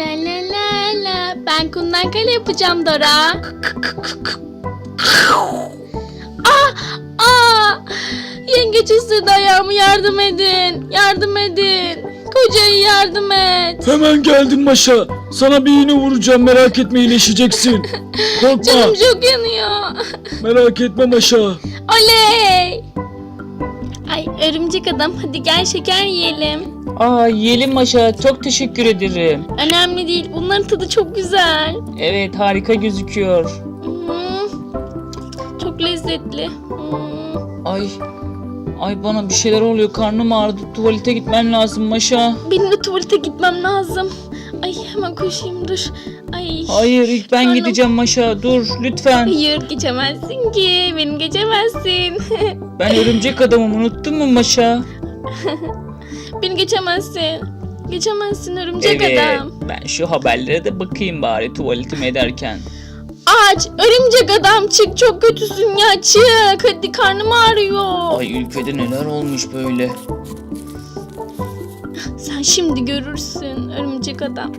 la la la la. Ben kumdan kale yapacağım Dora. Aa, aa. Yengeç ısırdı ayağımı yardım edin. Yardım edin. Kocayı yardım et. Hemen geldim Maşa. Sana bir iğne vuracağım merak etme iyileşeceksin. Korkma Canım çok yanıyor. merak etme Maşa. Oley. Ay örümcek adam hadi gel şeker yiyelim. Aa yiyelim Maşa. Çok teşekkür ederim. Önemli değil bunların tadı çok güzel. Evet harika gözüküyor. Hmm, Çok lezzetli. Hmm. Ay. Ay bana bir şeyler oluyor. Karnım ağrıdı. Tuvalete gitmem lazım Maşa. Benim de tuvalete gitmem lazım. Ay hemen koşayım dur. Ay. Hayır ilk ben Karnım- gideceğim Maşa. Dur lütfen. Hayır geçemezsin ki. Beni geçemezsin. Ben örümcek adamım unuttun mu Maşa? Beni geçemezsin. Geçemezsin örümcek Evet. adam. Ben şu haberlere de bakayım bari tuvaletimi ederken. Aç örümcek adam çık çok kötüsün ya çık. Hadi karnım ağrıyor. Ay ülkede neler olmuş böyle. Sen şimdi görürsün örümcek adam.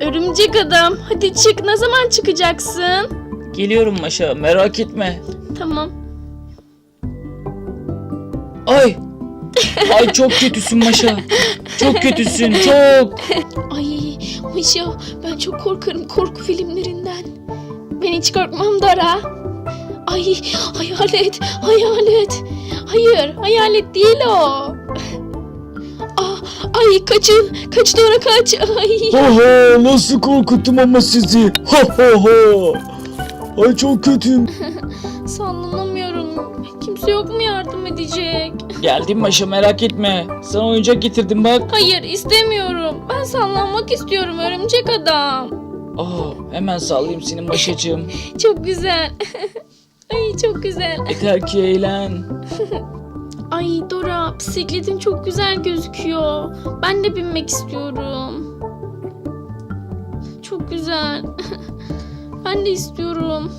örümcek adam hadi çık ne zaman çıkacaksın? Geliyorum Maşa merak etme. Tamam. Ay. Ay çok kötüsün Maşa. Çok kötüsün çok. Ay Mışa ben çok korkarım korku filmlerinden. Ben hiç korkmam Dara. Ay hayalet hayalet. Hayır hayalet değil o. Ah, ay kaçın kaç Dora kaç. Ay. Oho nasıl korkuttum ama sizi. Ha ha ha. Ay çok kötüyüm. Sallanamıyorum. Kimse yok mu yardım edecek? Geldim Maşa merak etme. Sana oyuncak getirdim bak. Hayır istemiyorum. Ben sallanmak istiyorum örümcek adam. Aa, hemen sallayayım senin Maşacığım. Çok güzel. Ay çok güzel. Yeter ki eğlen. Ay Dora bisikletin çok güzel gözüküyor. Ben de binmek istiyorum. Çok güzel. ben de istiyorum.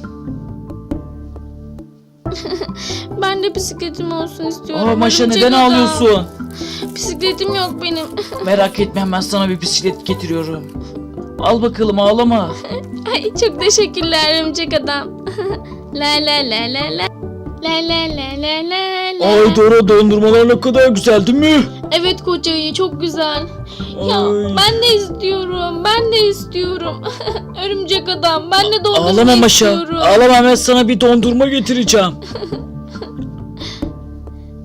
ben de bisikletim olsun istiyorum. Aa Maşa Örümcek neden adam. ağlıyorsun? Bisikletim yok benim. Merak etme hemen sana bir bisiklet getiriyorum. Al bakalım ağlama. Ay çok teşekkürler örümcek adam. la la la la la. La la la la la la. Ay Dora dondurmalar ne kadar güzel değil mi? Evet kocayı çok güzel. Ya Ay. ben de istiyorum. Ben de istiyorum. Örümcek adam. Ben de dondurma Ağlama Maşa. istiyorum. Ağlama hemen sana bir dondurma getireceğim.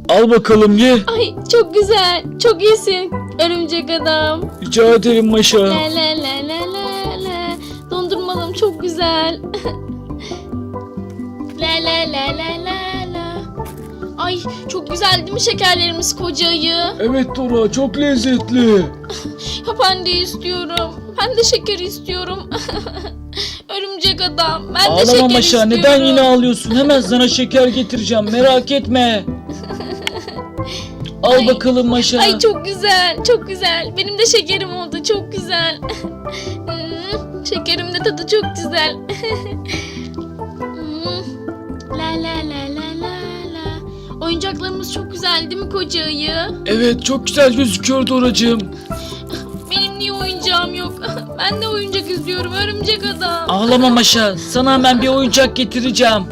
Al bakalım ye. Ay çok güzel. Çok iyisin örümcek adam. Rica ederim Maşa. La la la la la la. Dondurmalım çok güzel. la la la la la la. Ay çok güzel değil mi şekerlerimiz kocayı? Evet Dora çok lezzetli. Ya ben de istiyorum. Ben de şeker istiyorum. Örümcek adam. Ben de şeker Ağlama Maşa istiyorum. neden yine ağlıyorsun? Hemen sana şeker getireceğim merak etme. Al Ay. bakalım Maşa. Ay çok güzel, çok güzel. Benim de şekerim oldu, çok güzel. Hmm, Şekerim de tadı çok güzel. Hmm, la la la la la la. Oyuncaklarımız çok güzel değil mi koca ayı? Evet çok güzel gözüküyor Doracığım. Benim niye oyuncağım yok? Ben de oyuncak istiyorum örümcek adam. Ağlama Maşa. Sana hemen bir oyuncak getireceğim.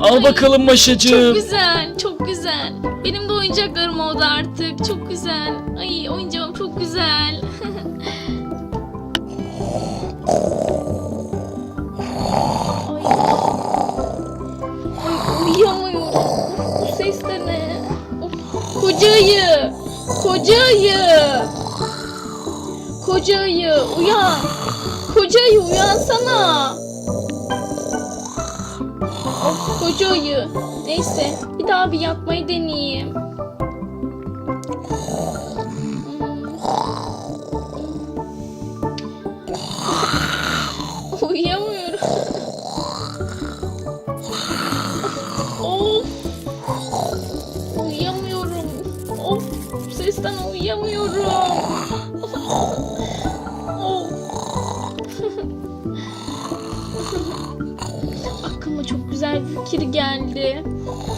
Al Ay, bakalım Çok Maşacığım. güzel, çok güzel. Benim de oyuncaklarım oldu artık. Çok güzel. Ay oyuncağım çok güzel. Ay. Ay ses ne? Of, Koca ayı. Koca ayı. Koca ayı uyan. Koca ayı uyansana. Koca ayı. Neyse bir daha bir yatmayı deneyeyim. Uyuyamıyorum. of. Uyuyamıyorum. Of sesten uyuyamıyorum. Fikir geldi.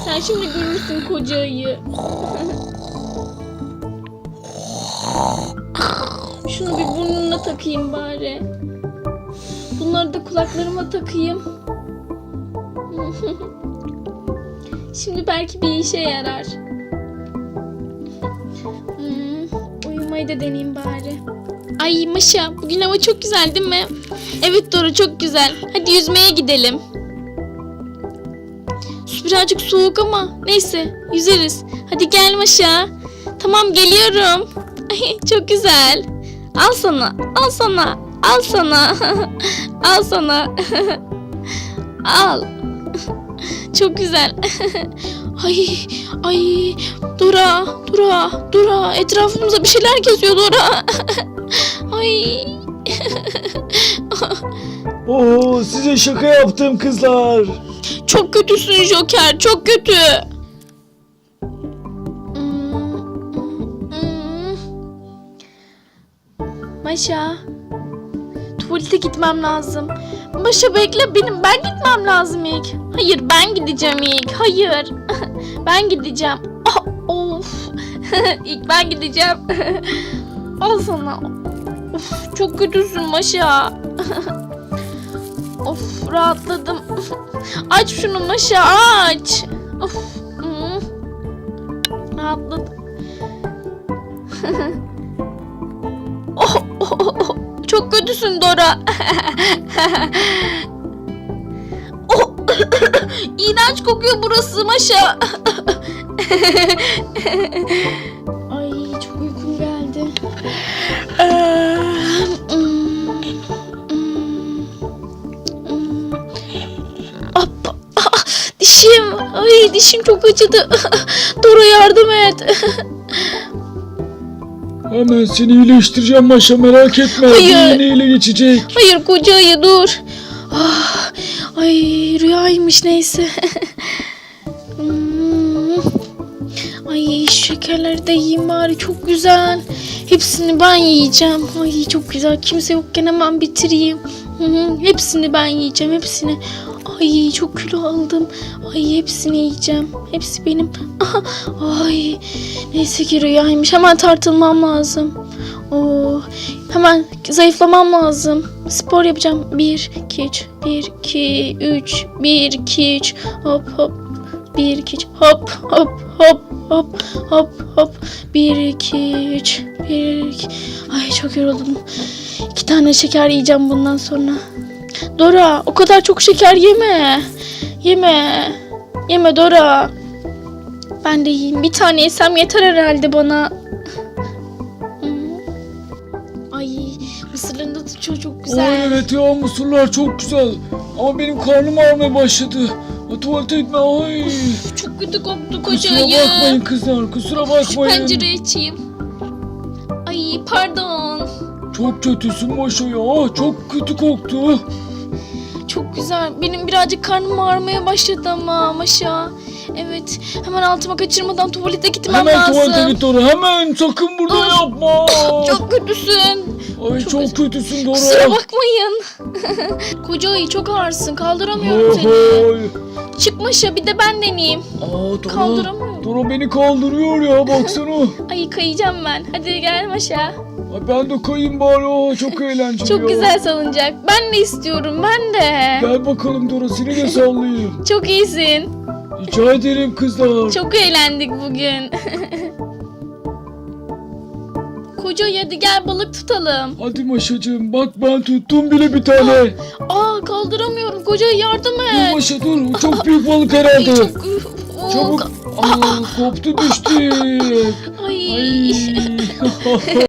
Sen şimdi görürsün koca ayı. Şunu bir burnuna takayım bari. Bunları da kulaklarıma takayım. Şimdi belki bir işe yarar. Hmm, uyumayı da deneyeyim bari. Ay Maşa bugün hava çok güzel değil mi? Evet Dora çok güzel. Hadi yüzmeye gidelim. Birazcık soğuk ama neyse yüzeriz. Hadi gel Maşa. Tamam geliyorum. Çok güzel. Al sana, al sana, al sana. al sana. al. Çok güzel. ay, ay. Dora, Dora, Dora. Etrafımıza bir şeyler geziyor Dora. ay. Oo size şaka yaptım kızlar. Çok kötüsün Joker, çok kötü. Maşa. Tuvalete gitmem lazım. Maşa bekle benim ben gitmem lazım ilk. Hayır ben gideceğim ilk. Hayır. ben gideceğim. Ah, of. ilk ben gideceğim. Al sana. Of, çok kötüsün Maşa. Of rahatladım. Aç şunu Maşa aç. Of. hmm. Rahatladım. oh, oh, oh, oh. Çok kötüsün Dora. oh. İğrenç kokuyor burası Maşa. Ay çok uykum geldi. Ay dişim çok acıdı. Dora yardım et. Hemen seni iyileştireceğim Maşa merak etme. Hayır. Yine geçecek. Hayır koca ayı dur. Ah, ay rüyaymış neyse. Hmm. Ay şekerleri de yiyeyim bari çok güzel. Hepsini ben yiyeceğim. Ay çok güzel. Kimse yokken hemen bitireyim. Hı hı, Hepsini ben yiyeceğim. Hepsini. Ay çok kilo aldım. Ay hepsini yiyeceğim. Hepsi benim. Ay neyse ki rüyaymış. Hemen tartılmam lazım. Oo, hemen zayıflamam lazım. Spor yapacağım. 1, 2, 3, 1, 2, 3, 1, 2, 3, hop hop. 1, 2, 3, hop hop hop hop hop hop. 1, 2, 3, 1, 2. Ay çok yoruldum. İki tane şeker yiyeceğim bundan sonra. Dora o kadar çok şeker yeme. Yeme. Yeme Dora. Ben de yiyeyim. Bir tane yesem yeter herhalde bana. Ay mısırların da tadı çok güzel. evet ya mısırlar çok güzel. Ama benim karnım ağrımaya başladı. Tuvalete gitme ay. Çok kötü koktu Kusura kocayı. bakmayın kızlar kusura Şu bakmayın. pencereyi açayım. Ay pardon. Çok kötüsün Maşa ya. Çok kötü koktu. Çok güzel. Benim birazcık karnım ağrımaya başladı ama Maşa. Evet. Hemen altıma kaçırmadan tuvalete gitmem Hemen lazım. tuvalete git Dora. Hemen sakın burada Of. yapma. Çok kötüsün. Ay çok çok, kötüsün Dora. Kusura bakmayın. Koca ayı çok ağırsın. Kaldıramıyorum seni. Ohoy. Çık Maşa bir de ben deneyeyim. Aa Dora. Kaldıramıyorum. Dora beni kaldırıyor ya baksana. Ay kayacağım ben. Hadi gel Maşa. Ay ben de kayayım bari. Aa, çok eğlenceli Çok ya. güzel salıncak. Ben de istiyorum. Ben de. Gel bakalım Dora seni de sallayayım. Çok iyisin. Rica ederim kızlar. Çok eğlendik bugün. Koca gel balık tutalım. Hadi Maşacığım bak ben tuttum bile bir tane. Aa kaldıramıyorum. Koca yardım Dur et. Maşa dur. O Çok büyük balık Ay, herhalde. çok... Oo, Çabuk. Aa, koptu düştü. Ay. Ay.